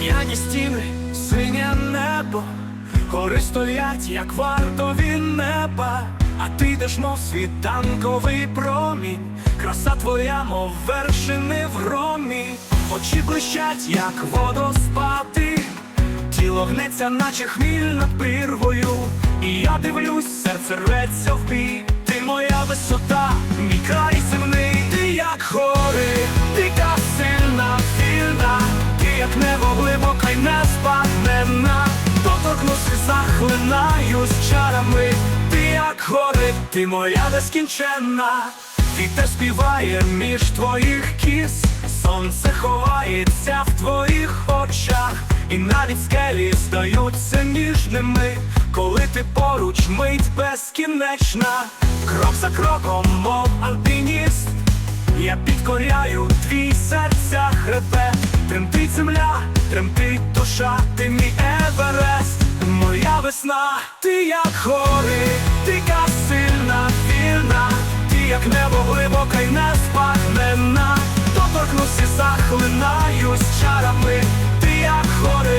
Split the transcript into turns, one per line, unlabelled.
Кам'яні стіни, синє небо, гори стоять, як вартові неба, а ти йдеш, мов світанковий промінь, краса твоя, мов вершини в громі, очі блищать, як водоспади, тіло гнеться, наче хміль над прірвою. І я дивлюсь, серце рветься в бій, ти моя висота, мій край небо глибока й не спаднена, доторкнусь і захлинаюсь чарами, ти як гори, ти моя безкінченна, вітер співає між твоїх кіс, сонце ховається в твоїх очах, і навіть скелі здаються ніжними, коли ти поруч мить безкінечна, крок за кроком, мов альпініст. Я підкоряю твій серця хребет, тремтить душа, ти мій Еверест, моя весна, ти як гори, ти яка сильна, вільна, ти як небо глибока й неспагнена, доторкнусь і захлинаюсь чарами, ти як гори,